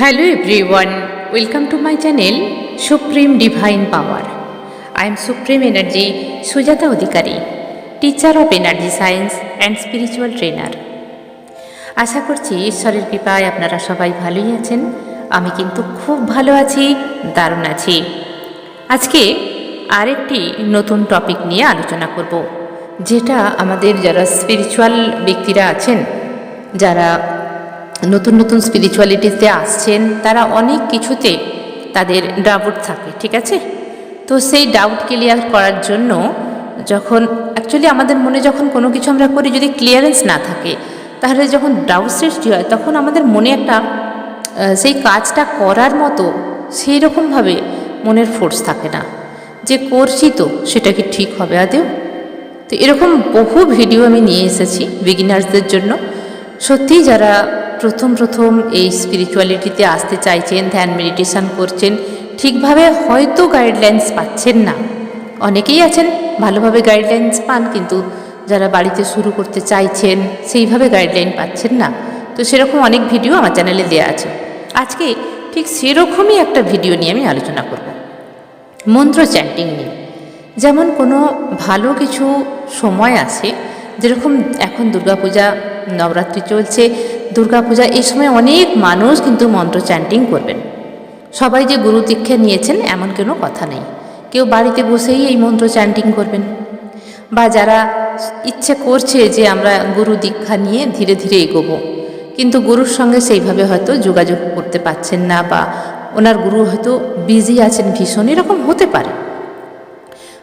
Hello everyone, welcome to my channel Supreme Divine Power. I am Supreme Energy Sujata Odhikari, teacher of Energy Science and Spiritual Trainer. আশা করছি ঈশ্বরের কৃপায় আপনারা সবাই ভালোই আছেন আমি কিন্তু খুব ভালো আছি দারুণ আছি আজকে আরেকটি নতুন টপিক নিয়ে আলোচনা করব যেটা আমাদের যারা স্পিরিচুয়াল ব্যক্তিরা আছেন যারা নতুন নতুন স্পিরিচুয়ালিটিতে আসছেন, তারা অনেক কিছুতে তাদের ডাউট থাকে, ঠিক আছে? তো সেই ডাউট ক্লিয়ার করার জন্য যখন অ্যাকচুয়ালি আমাদের মনে যখন কোনো কিছু আমরা করি, যদি ক্লিয়ারেন্স না থাকে, তাহলে যখন ডাউট সৃষ্টি হয়, তখন আমাদের মনে একটা সেই কাজটা করার মতো সেই রকমভাবে মনের ফোর্স থাকে না। যে করছি তো, সেটা কি ঠিক হবে, আদেও? তো এরকম বহু ভিডিও আমি নিয়ে এসেছি বিগিনার্সদের জন্য। সত্যিই যারা প্রথম প্রথম এই স্পিরিচুয়ালিটিতে আসতে চাইছেন, ধ্যান মেডিটেশন করছেন, ঠিকভাবে হয়তো গাইডলাইন্স পাচ্ছেন না। অনেকেই আছেন, ভালোভাবে গাইডলাইন্স পান, কিন্তু যারা বাড়িতে শুরু করতে চাইছেন, সেইভাবে গাইডলাইন পাচ্ছেন না। তো সেরকম অনেক ভিডিও আমার চ্যানেলে দেওয়া আছে। আজকে ঠিক সেরকমই একটা ভিডিও নিয়ে আমি আলোচনা করব। মন্ত্র চ্যান্টিং নিয়ে। যেমন কোনো ভালো কিছু সময় আছে, যেরকম এখন দুর্গাপূজা, নবরাত্রি চলছে দুর্গাপূজা এই সময় অনেক মানুষ কিন্তু মন্ত্র চ্যান্টিং করবেন। সবাই যে গুরু দীক্ষা নিয়েছেন এমন কোনো কথা নেই। কেউ বাড়িতে বসেই এই মন্ত্র চ্যান্টিং করবেন। বা যারা ইচ্ছে করছে যে আমরা গুরু দীক্ষা নিয়ে ধীরে ধীরে এগোবো, কিন্তু গুরুর সঙ্গে সেইভাবে হয়তো যোগাযোগ করতে পারছেন না বা ওনার গুরু হয়তো বিজি আছেন ভীষণ, এরকম হতে পারে।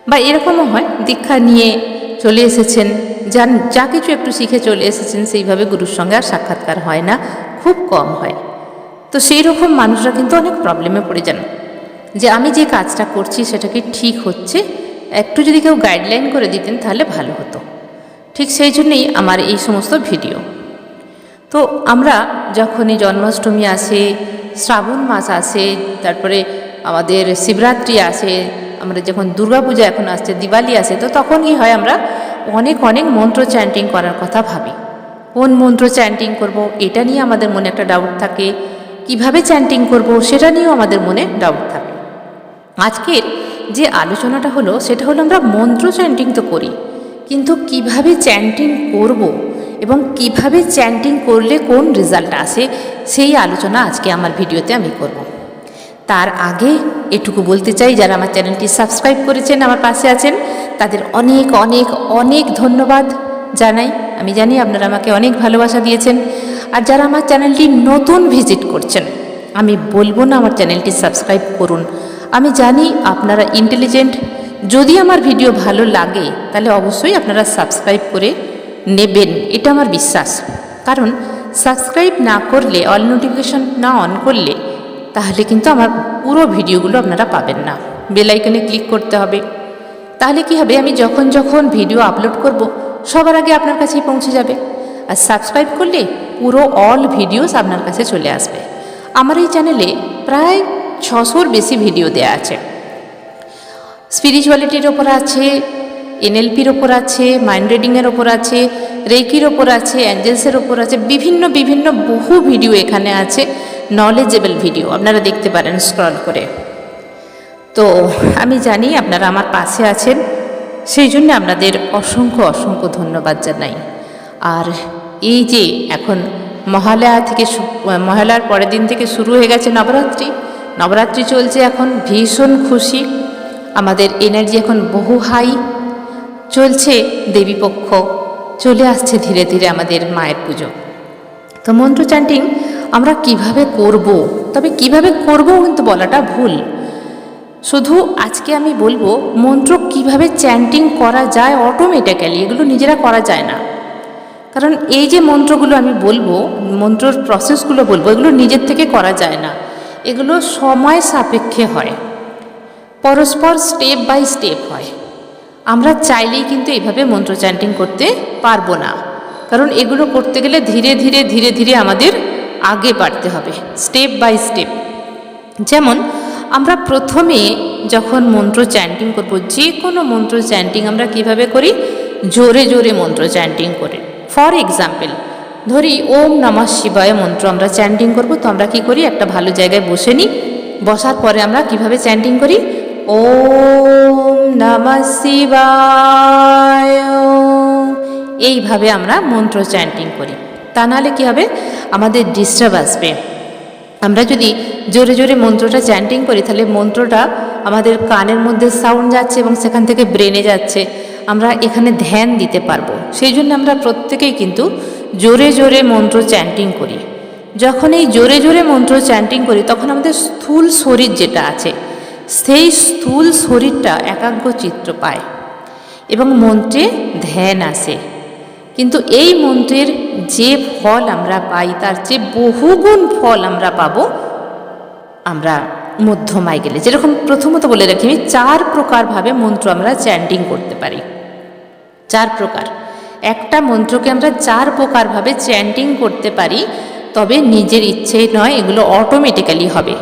বা এরকমও হয়, দীক্ষা নিয়ে চলে এসেছেন যান, যা কিছু একটু শিখে চলে এসেছেন, সেইভাবে গুরুর সঙ্গে আর সাক্ষাৎকার হয় না, খুব কম হয়। তো সেই রকম মানুষরা কিন্তু অনেক প্রবলেমে পড়ে যান। যে আমি যে কাজটা করছি, সেটা কি ঠিক হচ্ছে? একটু যদি কেউ গাইডলাইন করে দিতেন, তাহলে ভালো হতো। ঠিক সেই জন্যই আমার এই সমস্ত ভিডিও তো আমরা যখনই জন্মাষ্টমী আসে, শ্রাবণ মাস আসে, তারপরে আমাদের শিবরাত্রি আসে, আমরা যখন দুর্গাপূজা এখন আসছে, দিওয়ালি আসে, তো তখন কি হয় আমরা অনেক অনেক মন্ত্র চ্যান্টিং করার কথা ভাবি। কোন মন্ত্র চ্যান্টিং করব, এটা নিয়ে আমাদের মনে একটা ডাউট থাকে। কীভাবে চ্যান্টিং করব, সেটা নিয়েও আমাদের মনে ডাউট থাকে। আজকের যে আলোচনাটা হলো, সেটা হলো আমরা মন্ত্র চ্যান্টিং তো করি, কিন্তু কীভাবে চ্যান্টিং করব এবং কীভাবে চ্যান্টিং করলে কোন রেজাল্ট আসে, সেই আলোচনা আজকে আমার ভিডিওতে আমি করব। তার আগে এটুকু বলতে চাই, যারা আমার চ্যানেলটি সাবস্ক্রাইব করেছেন, আমার পাশে আছেন তাদের অনেক অনেক অনেক ধন্যবাদ জানাই। আমি জানি আপনারা আমাকে অনেক ভালোবাসা দিয়েছেন। আর যারা আমার চ্যানেলটি নতুন ভিজিট করছেন, আমি বলব না আমার চ্যানেলটি সাবস্ক্রাইব করুন। আমি জানি আপনারা ইন্টেলিজেন্ট যদি আমার ভিডিও ভালো লাগে, তাহলে অবশ্যই আপনারা সাবস্ক্রাইব করে নেবেন। এটা আমার বিশ্বাস। কারণ সাবস্ক্রাইব না করলে, অল নোটিফিকেশন না অন করলে, তাহলে কিন্তু আমার পুরো ভিডিওগুলো আপনারা পাবেন না। বেল আইকনে ক্লিক করতে হবে। তাহলে কি হবে? আমি যখন যখন ভিডিও আপলোড করব, সবার আগে আপনার কাছেই পৌঁছে যাবে। আর সাবস্ক্রাইব করলে পুরো অল ভিডিওস আপনার কাছে চলে আসবে। আমার এই চ্যানেলে প্রায় ছশোর বেশি ভিডিও দেয়া আছে। স্পিরিচুয়ালিটির ওপর আছে, এনএলপির ওপর আছে মাইন্ড রিডিংয়ের ওপর আছে রেকির ওপর আছে অ্যাঞ্জেলসের ওপর আছে, বিভিন্ন বিভিন্ন বহু ভিডিও এখানে আছে নলেজেবল ভিডিও আপনারা দেখতে পারেন স্ক্রল করে। তো আমি জানি আপনারা আমার পাশে আছেন। সেই জন্য আপনাদের অসংখ্য অসংখ্য ধন্যবাদ জানাই। আর এই যে এখন মহালয়া থেকে মহালয়ার পরের দিন থেকে শুরু হয়ে গেছে নবরাত্রি। নবরাত্রি চলছে এখন ভীষণ খুশি। আমাদের এনার্জি এখন বহু হাই চলছে দেবীপক্ষ। চলে আসছে ধীরে ধীরে আমাদের মায়ের পুজো। তো মন্ত্র চ্যান্টিং আমরা কীভাবে করব? তবে কীভাবে করব কিন্তু বলাটা ভুল। শুধু আজকে আমি বলব, মন্ত্র কীভাবে চ্যান্টিং করা যায় অটোমেটিক্যালি এগুলো নিজেরা করা যায় না। কারণ এই যে মন্ত্রগুলো আমি বলব, মন্ত্রর প্রসেসগুলো বলব, এগুলো নিজের থেকে করা যায় না। এগুলো সময় সাপেক্ষে হয়। পরস্পর স্টেপ বাই স্টেপ হয়। আমরা চাইলেই কিন্তু এইভাবে মন্ত্র চ্যান্টিং করতে পারব না। কারণ এগুলো করতে গেলে ধীরে ধীরে ধীরে ধীরে আমাদের আগে বাড়তে হবে স্টেপ বাই স্টেপ যেমন আমরা প্রথমে যখন মন্ত্র চ্যান্টিং করব যে কোনো মন্ত্র চ্যান্টিং আমরা কীভাবে করি? জোরে জোরে মন্ত্র চ্যান্টিং করে। ফর এক্সাম্পল ধরি ওম নমঃ শিবায় মন্ত্র আমরা চ্যান্টিং করব, তো আমরা কি করি? একটা ভালো জায়গায় বসে নিই, বসার পরে আমরা কীভাবে চ্যান্টিং করি? ওম নমঃ শিবায়। এইভাবে আমরা মন্ত্র চ্যান্টিং করি। তা নাহলে কী হবে? আমাদের ডিস্টার্ব আসবে। আমরা যদি জোরে জোরে মন্ত্রটা চ্যান্টিং করি, তাহলে মন্ত্রটা আমাদের কানের মধ্যে সাউন্ড যাচ্ছে এবং সেখান থেকে ব্রেনে যাচ্ছে। আমরা এখানে ধ্যান দিতে পারব। সেই জন্য আমরা প্রত্যেকেই কিন্তু জোরে জোরে মন্ত্র চ্যান্টিং করি। যখন এই জোরে জোরে মন্ত্র চ্যান্টিং করি, তখন আমাদের স্থূল শরীর যেটা আছে, সেই স্থূল শরীরটা একাগ্র চিত্র পায় এবং মন্ত্রে ধ্যান আসে। কিন্তু এই মন্ত্রের যে ফল আমরা পাই, তার চেয়ে বহুগুণ ফল আমরা পাবো, আমরা মধ্যমায় গেলে। যেরকম প্রথমত বলে রাখি, আমি চার প্রকারভাবে মন্ত্র আমরা চ্যান্টিং করতে পারি। চার প্রকার। একটা মন্ত্রকে আমরা চার প্রকারভাবে চ্যান্টিং করতে পারি, তবে নিজের ইচ্ছে নয়, এগুলো অটোমেটিক্যালি হবে।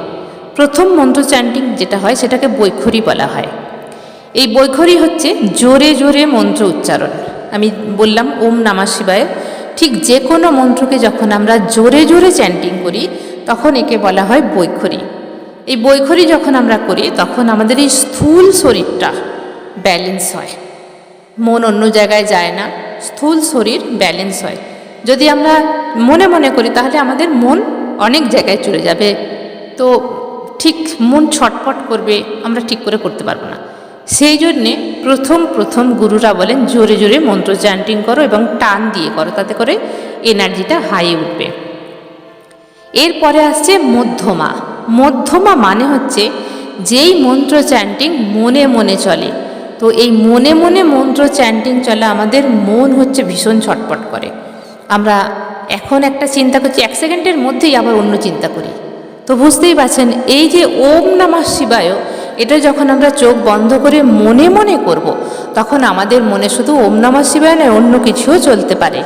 প্রথম মন্ত্র চ্যান্টিং যেটা হয়, সেটাকে বৈখরি বলা হয়। এই বৈখরি হচ্ছে জোরে জোরে মন্ত্র উচ্চারণ। আমি বললাম, ওম নামা শিবায় ঠিক যে কোনো মন্ত্রকে যখন আমরা জোরে জোরে চ্যান্টিং করি, তখন একে বলা হয় বৈখরি। এই বৈখরি যখন আমরা করি, তখন আমাদের এই স্থূল শরীরটা ব্যালেন্স হয়। মন অন্য জায়গায় যায় না, স্থূল শরীর ব্যালেন্স হয়। যদি আমরা মনে মনে করি, তাহলে আমাদের মন অনেক জায়গায় চলে যাবে। তো ঠিক মন ছটপট করবে, আমরা ঠিক করে করতে পারব না। সেই জন্যে প্রথম প্রথম গুরুরা বলেন, জোরে জোরে মন্ত্র চ্যান্টিং করো এবং টান দিয়ে করো, তাতে করে এনার্জিটা হাই উঠবে। এরপরে আসছে মধ্যমা। মধ্যমা মানে হচ্ছে যেই মন্ত্র চ্যান্টিং মনে মনে চলে। তো এই মনে মনে মন্ত্র চ্যান্টিং চলে আমাদের মন হচ্ছে ভীষণ ছটপট করে। আমরা এখন একটা চিন্তা করছি, এক সেকেন্ডের মধ্যেই আবার অন্য চিন্তা করি। তো বুঝতেই পারছেন, এই যে ওম নমঃ শিবায় এটা যখন আমরা চোখ বন্ধ করে মনে মনে করব। তখন আমাদের মনে শুধু ওম নমঃ শিবায় নয় অন্য কিছুও চলতে পারে।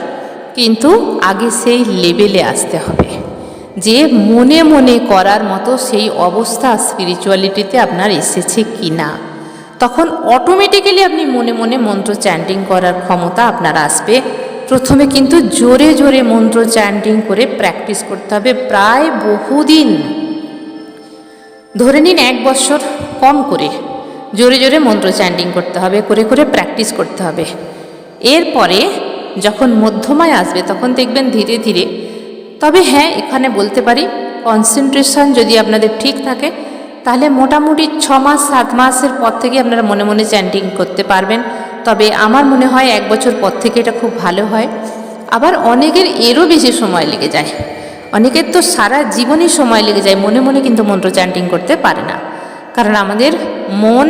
কিন্তু আগে সেই লেভেলে আসতে হবে। যে মনে মনে করার মতো সেই অবস্থা স্পিরিচুয়ালিটিতে আপনার এসেছে কি না তখন অটোমেটিক্যালি আপনি মনে মনে মন্ত্র চ্যান্টিং করার ক্ষমতা আপনার আসবে। প্রথমে কিন্তু জোরে জোরে মন্ত্র চ্যান্টিং করে প্র্যাকটিস করতে হবে প্রায় বহুদিন। ধরে নিন এক বছর কম করে। জোরে জোরে মন্ত্র চ্যান্টিং করতে হবে, করে করে প্র্যাকটিস করতে হবে। এরপরে যখন মধ্যমায় আসবে, তখন দেখবেন ধীরে ধীরে, তবে হ্যাঁ এখানে বলতে পারি কনসেন্ট্রেশন যদি আপনাদের ঠিক থাকে, তাহলে মোটামুটি ছ মাস, সাত মাসের পর থেকে আপনারা মনে মনে চ্যান্টিং করতে পারবেন। তবে আমার মনে হয় এক বছর পর থেকে এটা খুব ভালো হয়। আবার অনেকের এরও বেশি সময় লেগে যায়। অনেকের তো সারা জীবনই সময় লেগে যায়, মনে মনে কিন্তু মন্ত্র চ্যান্টিং করতে পারে না। কারণ আমাদের মন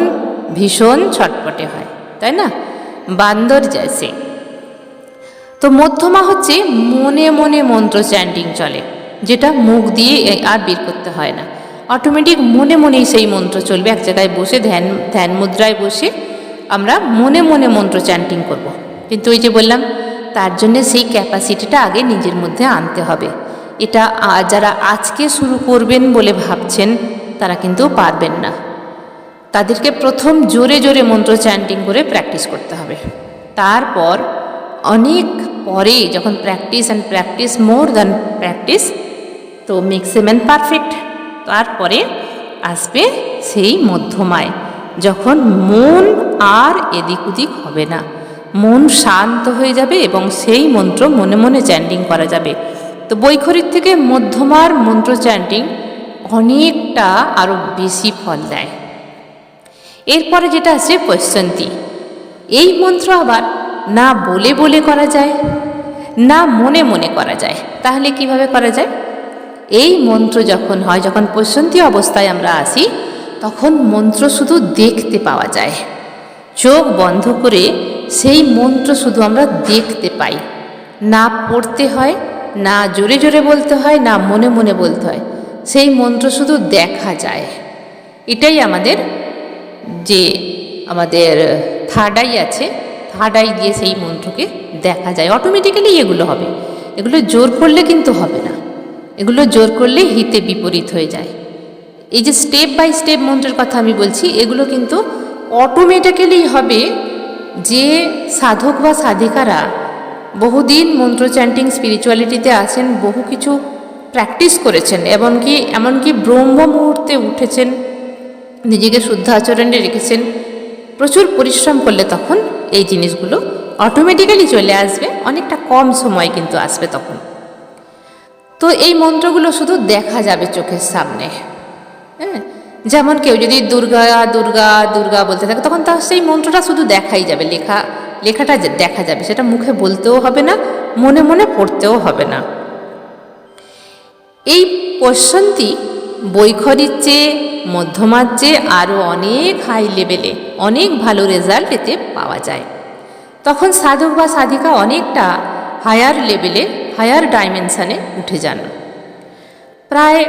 ভীষণ ছটপটে হয়, তাই না? বান্দর জেসে তো মধ্যমা হচ্ছে মনে মনে মন্ত্র চ্যান্টিং চলে, যেটা মুখ দিয়ে আর বের করতে হয় না। অটোমেটিক মনে মনেই সেই মন্ত্র চলবে, এক জায়গায় বসে ধ্যান ধ্যান মুদ্রায় বসে আমরা মনে মনে মন্ত্র চ্যান্টিং করব। কিন্তু ওই যে বললাম, তার জন্য সেই ক্যাপাসিটিটা আগে নিজের মধ্যে আনতে হবে। এটা যারা আজকে শুরু করবেন বলে ভাবছেন, তারা কিন্তু পারবেন না। তাদেরকে প্রথম জোরে জোরে মন্ত্র চ্যান্টিং করে প্র্যাকটিস করতে হবে। তারপর অনেক পরে যখন practice and practice more than practice তো ম্যান পারফেক্ট তারপরে আসবে সেই মধ্যমায়, যখন মন আর এদিক ওদিক হবে না। মন শান্ত হয়ে যাবে এবং সেই মন্ত্র মনে মনে চ্যান্টিং করা যাবে। তো বৈখরির থেকে মধ্যমার মন্ত্র চ্যান্টিং অনেকটা আরও বেশি ফল দেয়। এরপরে যেটা আছে পৈশন্তী এই মন্ত্র আবার না বলে বলে করা যায়, না মনে মনে করা যায়। তাহলে কীভাবে করা যায়? এই মন্ত্র যখন হয়, যখন পৈশন্তী অবস্থায় আমরা আসি, তখন মন্ত্র শুধু দেখতে পাওয়া যায়। চোখ বন্ধ করে সেই মন্ত্র শুধু আমরা দেখতে পাই। না পড়তে হয় না জোরে জোরে বলতে হয়, না মনে মনে বলতে হয়। সেই মন্ত্র শুধু দেখা যায়। এটাই আমাদের যে আমাদের থার্ড আই আছে থার্ড আই দিয়ে সেই মন্ত্রকে দেখা যায়। অটোমেটিক্যালি এগুলো হবে। এগুলো জোর করলে কিন্তু হবে না। এগুলো জোর করলে হিতে বিপরীত হয়ে যায়। এই যে স্টেপ বাই স্টেপ মন্ত্রের কথা আমি বলছি, এগুলো কিন্তু অটোমেটিক্যালি হবে যে সাধক বা সাধিকারা বহুদিন মন্ত্র চ্যান্টিং স্পিরিচুয়ালিটিতে আছেন, বহু কিছু প্র্যাকটিস করেছেন, এমনকি এমনকি ব্রহ্ম মুহূর্তে উঠেছেন, নিজেকে শুদ্ধ আচরণে রেখেছেন, প্রচুর পরিশ্রম করলে তখন এই জিনিসগুলো অটোমেটিক্যালি চলে আসবে, অনেকটা কম সময় কিন্তু আসবে তখন। তো এই মন্ত্রগুলো শুধু দেখা যাবে চোখের সামনে হ্যাঁ? যেমন কেউ যদি দুর্গা দুর্গা দুর্গা বলতে থাকে, তখন তার সেই মন্ত্রটা শুধু দেখাই যাবে, লেখা লেখাটা দেখা যাবে, সেটা মুখে বলতেও হবে না, মনে মনে পড়তেও হবে না। এই পশ্যন্তি বৈখরির চেয়ে, মধ্যমার চেয়ে আরও অনেক হাই লেভেলে অনেক ভালো রেজাল্ট এতে পাওয়া যায়। তখন সাধক বা সাধিকা অনেকটা হায়ার লেভেলে হায়ার ডাইমেনশানে উঠে যান। প্রায়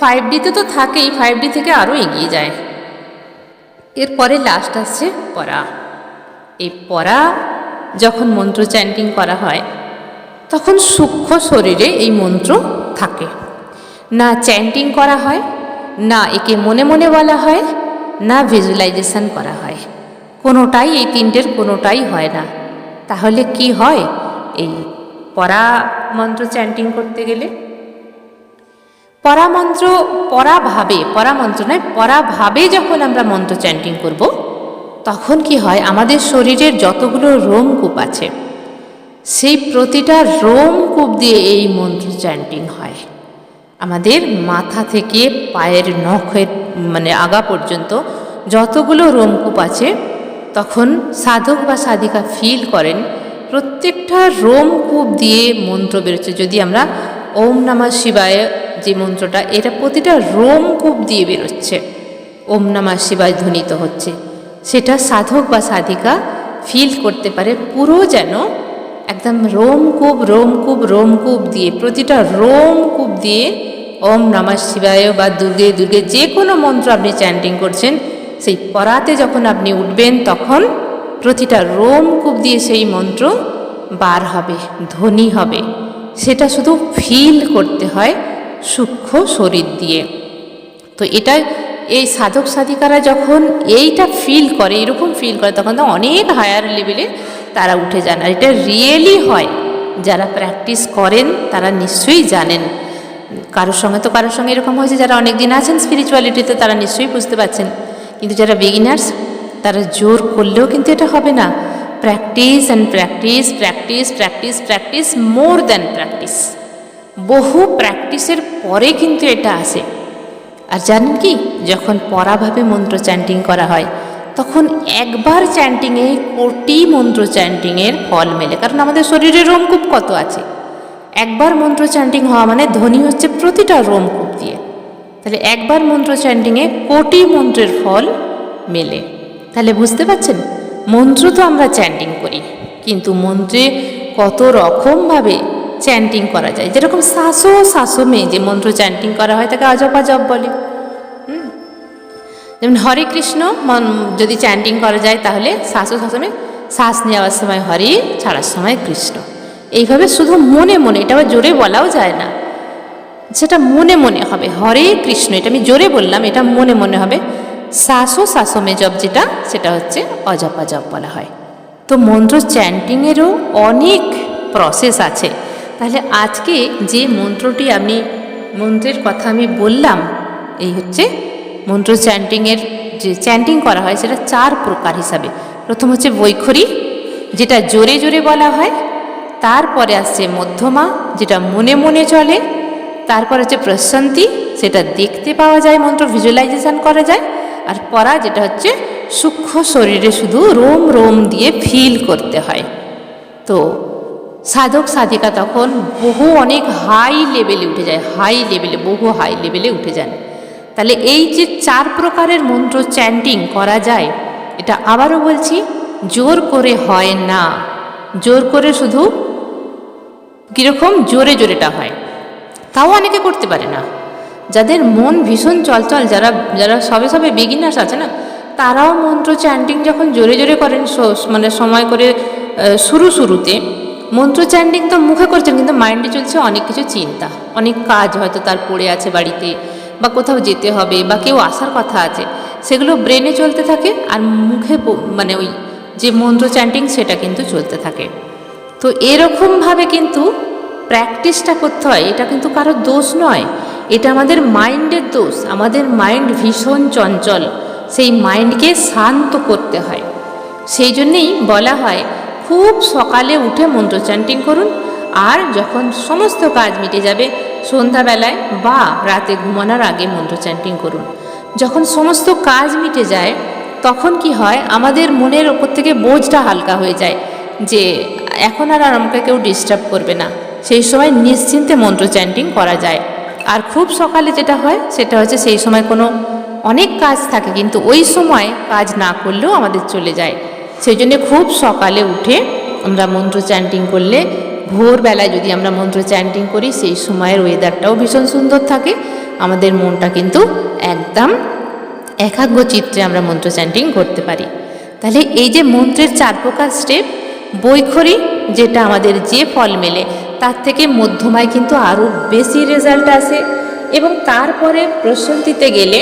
ফাইভ ডিতে তো থাকেই ফাইভ ডি থেকে আরও এগিয়ে যায়। এরপরে লাস্ট আসছে পড়া। এই পড়া যখন মন্ত্র চ্যান্টিং করা হয়, তখন সূক্ষ্ম শরীরে এই মন্ত্র থাকে। না চ্যান্টিং করা হয়, না একে মনে মনে বলা হয়, না ভিজুয়ালাইজেশন করা হয়। কোনোটাই এই তিনটের কোনোটাই হয় না। তাহলে কি হয় এই পরা মন্ত্র চ্যান্টিং করতে গেলে? পরামন্ত্র পরাভাবে পরামন্ত্র নয় পরাভাবে যখন আমরা মন্ত্র চ্যান্টিং করব তখন কি হয়? আমাদের শরীরের যতগুলো রোমকূপ আছে, সেই প্রতিটা রোমকূপ দিয়ে এই মন্ত্র চ্যান্টিং হয়। আমাদের মাথা থেকে পায়ের নখের মানে আগা পর্যন্ত যতগুলো রোমকূপ আছে, তখন সাধক বা সাধিকা ফিল করেন, প্রত্যেকটা রোমকূপ দিয়ে মন্ত্র বেরোচ্ছে। যদি আমরা ওম নামা শিবায় যে মন্ত্রটা, এটা প্রতিটা রোমকূপ দিয়ে বেরোচ্ছে, ওম নামা শিবায় ধ্বনিত হচ্ছে। সেটা সাধক বা সাধিকা ফিল করতে পারে। পুরো যেন একদম রোমকূপ রোমকূপ রোমকূপ দিয়ে, প্রতিটা রোমকূপ দিয়ে ওম নমঃ শিবায় বা দুর্গে দুর্গে যে কোনো মন্ত্র আপনি চ্যান্টিং করছেন, সেই পরাতে যখন আপনি উঠবেন তখন প্রতিটা রোমকূপ দিয়ে সেই মন্ত্র বার হবে, ধ্বনি হবে। সেটা শুধু ফিল করতে হয় সূক্ষ্ম শরীর দিয়ে। তো এটা এই সাধক সাধিকারা যখন এইটা ফিল করে, এরকম ফিল করে, তখন তো অনেক হায়ার লেভেলে তারা উঠে যান। আর এটা রিয়েলি হয়। যারা প্র্যাকটিস করেন, তারা নিশ্চয়ই জানেন। কারোর সঙ্গে তো কারোর সঙ্গে এরকম হয়েছে, যারা অনেক দিন আছেন স্পিরিচুয়ালিটিতে তারা নিশ্চয়ই বুঝতে পারছেন। কিন্তু যারা বিগিনার্স তারা জোর করলেও কিন্তু এটা হবে না। Practice and practice practice practice practice more than practice বহু প্র্যাকটিসের পরে কিন্তু এটা আসে। আর জানেন কি, যখন পরাভাবে মন্ত্র চ্যান্টিং করা হয়, তখন একবার চ্যান্টিংয়ে কোটি মন্ত্র চ্যান্টিংয়ের ফল মেলে। কারণ আমাদের শরীরে রোমকূপ কত আছে? একবার মন্ত্র চ্যান্টিং হওয়া মানে ধ্বনি হচ্ছে প্রতিটা রোমকূপ দিয়ে। তাহলে একবার মন্ত্র চ্যান্টিংয়ে কোটি মন্ত্রের ফল মেলে। তাহলে বুঝতে পারছেন? মন্ত্র তো আমরা চ্যান্টিং করি, কিন্তু মন্ত্রে কত রকমভাবে চ্যান্টিং করা যায়। যেরকম শাসো শাসমে যে মন্ত্র চ্যান্টিং করা হয়, তাকে আজব আজব বলে। হুম? যেমন হরে কৃষ্ণ, মন- যদি চ্যান্টিং করা যায়, তাহলে শ্বাসো শাসমে শ্বাস নেওয়ার সময় হরে, ছাড়ার সময় কৃষ্ণ। এইভাবে শুধু মনে মনে, এটা আবার জোরে বলাও যায় না। সেটা মনে মনে হবে। হরে কৃষ্ণ, এটা আমি জোরে বললাম, এটা মনে মনে হবে। শ্বাসো শাসমে জব যেটা, সেটা হচ্ছে অজপা জপ বলা হয়। তো মন্ত্র চ্যান্টিংয়েরও অনেক প্রসেস আছে। তাহলে আজকে যে মন্ত্রটি আমি, মন্ত্রের কথা আমি বললাম, এই হচ্ছে মন্ত্র চ্যান্টিংয়ের যে চ্যান্টিং করা হয় সেটা চার প্রকার হিসাবে। প্রথম হচ্ছে বৈখরি, যেটা জোরে জোরে বলা হয়, তারপরে আসছে মধ্যমা, যেটা মনে মনে চলে, তারপর হচ্ছে প্রশান্তি, সেটা দেখতে পাওয়া যায়, মন্ত্র ভিজুয়ালাইজেশন করা যায়, আর পড়া যেটা হচ্ছে সূক্ষ্ম শরীরে শুধু রোম রোম দিয়ে ফিল করতে হয়। তো সাধক সাধিকা তখন বহু অনেক হাই লেভেলে উঠে যায় হাই লেভেলে বহু হাই লেভেলে উঠে যান। তাহলে এই যে চার প্রকারের মন্ত্র চ্যান্টিং করা যায়, এটা আবারও বলছি, জোর করে হয় না। জোর করে শুধু কীরকম জোরে জোরেটা হয়। তাও অনেকে করতে পারে না। যাদের মন ভীষণ চলচল, যারা যারা সবে সবে বিগিনার্স আছে না, তারাও মন্ত্র চ্যান্টিং যখন জোরে জোরে করেন মানে সময় করে শুরু শুরুতে মন্ত্র চ্যান্ডিং তো মুখে করছেন, কিন্তু মাইন্ডে চলছে অনেক কিছু চিন্তা। অনেক কাজ হয়তো তার পড়ে আছে বাড়িতে, বা কোথাও যেতে হবে, বা কেউ আসার কথা আছে। সেগুলো ব্রেনে চলতে থাকে, আর মুখে মানে ওই যে মন্ত্র চ্যান্টিং সেটা কিন্তু চলতে থাকে। তো এরকমভাবে কিন্তু প্র্যাকটিসটা করতে হয়, এটা কিন্তু কারোর দোষ নয়। এটা আমাদের মাইন্ডের দোষ। আমাদের মাইন্ড ভীষণ চঞ্চল। সেই মাইন্ডকে শান্ত করতে হয়। সেই জন্যেই বলা হয় খুব সকালে উঠে মন্ত্র চ্যান্টিং করুন। আর যখন সমস্ত কাজ মিটে যাবে, সন্ধ্যাবেলায় বা রাতে ঘুমানোর আগে মন্ত্র চ্যান্টিং করুন। যখন সমস্ত কাজ মিটে যায়, তখন কি হয়, আমাদের মনের ওপর থেকে বোঝটা হালকা হয়ে যায় যে এখন আর আমাকে কেউ ডিস্টার্ব করবে না। সেই সময় নিশ্চিন্তে মন্ত্র চ্যান্টিং করা যায়। আর খুব সকালে যেটা হয়, সেটা হচ্ছে সেই সময় কোনো অনেক কাজ থাকে, কিন্তু ওই সময় কাজ না করলেও আমাদের চলে যায়। সেই জন্যে খুব সকালে উঠে আমরা মন্ত্র চ্যান্টিং করলে ভোরবেলায় যদি আমরা মন্ত্র চ্যান্টিং করি, সেই সময়ের ওয়েদারটাও ভীষণ সুন্দর থাকে। আমাদের মনটা কিন্তু একদম একাগ্র চিত্রে আমরা মন্ত্র চ্যান্টিং করতে পারি। তাহলে এই যে মন্ত্রের চার প্রকার স্টেপ বৈখরি, যেটা আমাদের যে ফল মেলে, তার থেকে মধ্যমায় কিন্তু আরও বেশি রেজাল্ট আসে। এবং তারপরে প্রশান্তিতে গেলে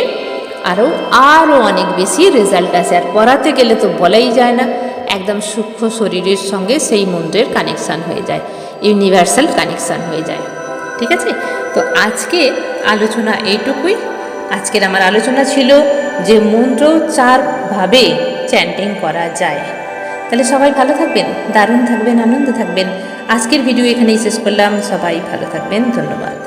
আরও আরও অনেক বেশি রেজাল্ট আসে। আর পড়াতে গেলে তো বলাই যায় না। একদম সূক্ষ্ম শরীরের সঙ্গে সেই মন্ত্রের কানেকশান হয়ে যায়। ইউনিভার্সাল কানেকশান হয়ে যায়। ঠিক আছে? তো আজকে আলোচনা এইটুকুই। আজকের আমার আলোচনা ছিল যে মন্ত্র চারভাবে চ্যান্টিং করা যায়। তাহলে সবাই ভালো থাকবেন, দারুণ থাকবেন, আনন্দ থাকবেন। আজকের ভিডিও এখানেই শেষ করলাম। সবাই ভালো থাকবেন। ধন্যবাদ।